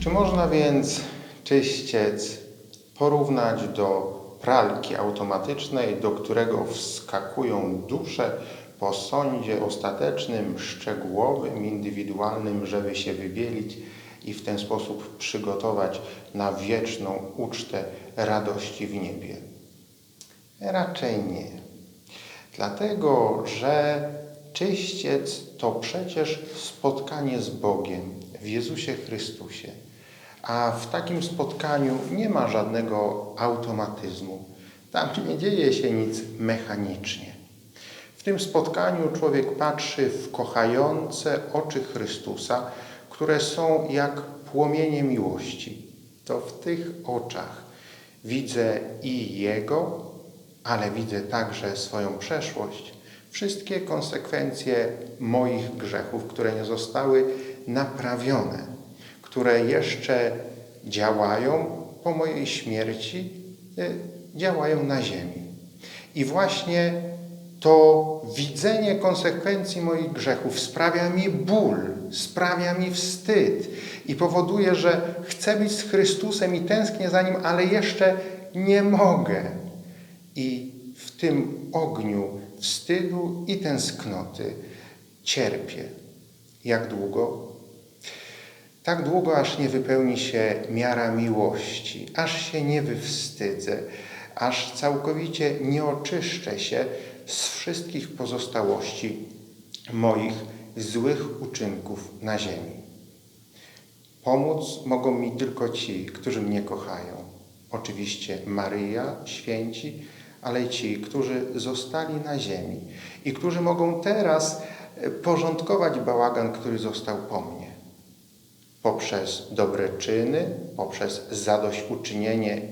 Czy można więc czyściec porównać do pralki automatycznej, do którego wskakują dusze po sądzie ostatecznym, szczegółowym, indywidualnym, żeby się wybielić i w ten sposób przygotować na wieczną ucztę radości w niebie? Raczej nie. Dlatego, że czyściec to przecież spotkanie z Bogiem w Jezusie Chrystusie. A w takim spotkaniu nie ma żadnego automatyzmu. Tam nie dzieje się nic mechanicznie. W tym spotkaniu człowiek patrzy w kochające oczy Chrystusa, które są jak płomienie miłości. To w tych oczach widzę i Jego, ale widzę także swoją przeszłość, wszystkie konsekwencje moich grzechów, które nie zostały naprawione, które jeszcze działają po mojej śmierci, y, działają na ziemi. I właśnie to widzenie konsekwencji moich grzechów sprawia mi ból, sprawia mi wstyd i powoduje, że chcę być z Chrystusem i tęsknię za Nim, ale jeszcze nie mogę. I w tym ogniu wstydu i tęsknoty cierpię. Jak długo? Tak długo, aż nie wypełni się miara miłości, aż się nie wywstydzę, aż całkowicie nie oczyszczę się z wszystkich pozostałości moich złych uczynków na ziemi. Pomóc mogą mi tylko ci, którzy mnie kochają. Oczywiście Maryja, święci, ale ci, którzy zostali na ziemi i którzy mogą teraz e, porządkować bałagan, który został po mnie. Poprzez dobre czyny, poprzez zadośćuczynienie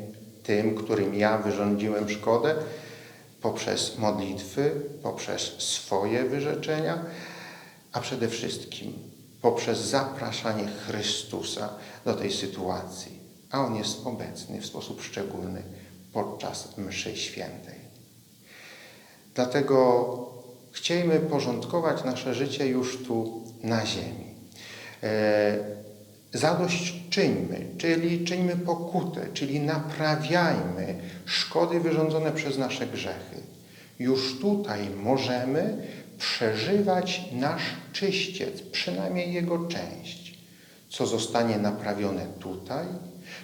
tym, którym ja wyrządziłem szkodę, poprzez modlitwy, poprzez swoje wyrzeczenia, a przede wszystkim poprzez zapraszanie Chrystusa do tej sytuacji. A On jest obecny w sposób szczególny podczas mszy świętej. Dlatego chciejmy porządkować nasze życie już tu na ziemi. Zadośćczyńmy, czyli czyńmy pokutę, czyli naprawiajmy szkody wyrządzone przez nasze grzechy. Już tutaj możemy przeżywać nasz czyściec, przynajmniej jego część. Co zostanie naprawione tutaj,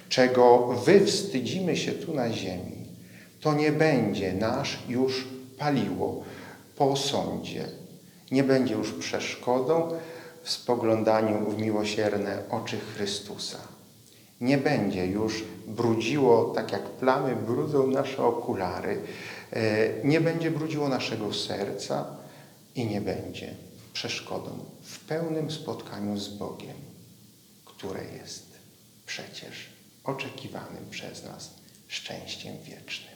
czego wywstydzimy się tu na ziemi, to nie będzie nasz już paliło po sądzie. Nie będzie już przeszkodą w spoglądaniu w miłosierne oczy Chrystusa. Nie będzie już brudziło, tak jak plamy brudzą nasze okulary, e, nie będzie brudziło naszego serca i nie będzie przeszkodą w pełnym spotkaniu z Bogiem, które jest przecież oczekiwanym przez nas szczęściem wiecznym.